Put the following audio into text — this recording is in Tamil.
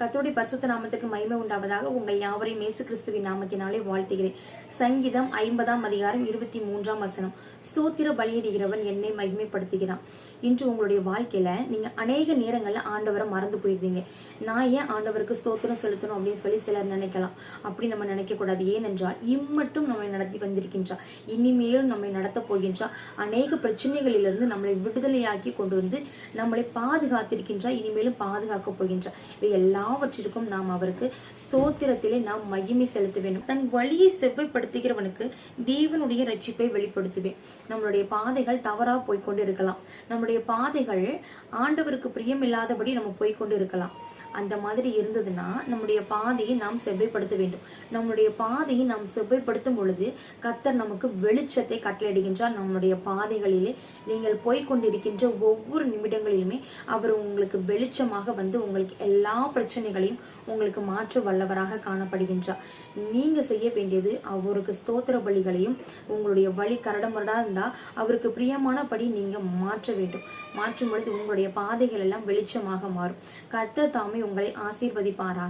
கத்தோடைய பரிசுத்த நாமத்திற்கு மகிமை உண்டாவதாக உங்கள் யாவரையும் இயேசு கிறிஸ்துவின் நாமத்தினாலே வாழ்த்துகிறேன். சங்கீதம் ஐம்பதாம் அதிகாரம் இருபத்தி மூன்றாம் வசனம். ஸ்தோத்திர பலியிடுகிறவன் என்னை மகிமைப்படுத்துகிறான். இன்று உங்களுடைய வாழ்க்கையில நீங்க அநேக நேரங்கள்ல ஆண்டவரை மறந்து போயிருந்தீங்க. நான் ஏன் ஆண்டவருக்கு ஸ்தோத்திரம் செலுத்தணும் அப்படின்னு சொல்லி சிலர் நினைக்கலாம். அப்படி நம்ம நினைக்க கூடாது ஏனென்றால் இம்மட்டும் நம்மை நடத்தி வந்திருக்கின்றார் இனிமேலும் நம்மை நடத்த போகின்றார் அநேக பிரச்சனைகளிலிருந்து நம்மளை விடுதலையாக்கி கொண்டு வந்து நம்மளை பாதுகாத்திருக்கின்றார் இனிமேலும் பாதுகாக்க போகின்றார் இவை எல்லாவற்றிற்கும் நாம் அவருக்கு ஸ்தோத்திரத்திலே நாம் மகிமை செலுத்த வேண்டும் தன் வழியை செவ்வைப்படுத்துகிறவனுக்கு தேவனுடைய ரட்சிப்பை வெளிப்படுத்துவேன். நம்மளுடைய பாதைகள் தவறா போய்கொண்டு இருக்கலாம் நம்முடைய பாதைகள் ஆண்டவருக்கு பிரியமில்லாதபடி நம்ம போய்க்கொண்டு இருக்கலாம் அந்த மாதிரி இருந்ததுன்னா நம்முடைய பாதையை நாம் செவ்வைப்படுத்த வேண்டும். நம்முடைய பாதையை நாம் செவ்வைப்படுத்தும் பொழுது கத்தர் நமக்கு வெளிச்சத்தை கட்டளையிடுகின்றார். நம்முடைய பாதைகளிலே நீங்கள் போய்க்கொண்டிருக்கின்ற ஒவ்வொரு நிமிடங்களிலுமே அவர் உங்களுக்கு வெளிச்சமாக வந்து உங்களுக்கு எல்லா பிரச்சனைகளையும் உங்களுக்கு மாற்ற வல்லவராக காணப்படுகின்றார். நீங்க செய்ய வேண்டியது அவருக்கு ஸ்தோத்திர பலிகளையும் உங்களுடைய வழி கரடமுரடா இருந்தா அவருக்கு பிரியமானபடி நீங்க மாற்ற வேண்டும். மாற்றும் பொழுது உங்களுடைய பாதைகள் எல்லாம் வெளிச்சமாக மாறும். கர்த்தர் தாமே உங்களை ஆசீர்வதிப்பாராக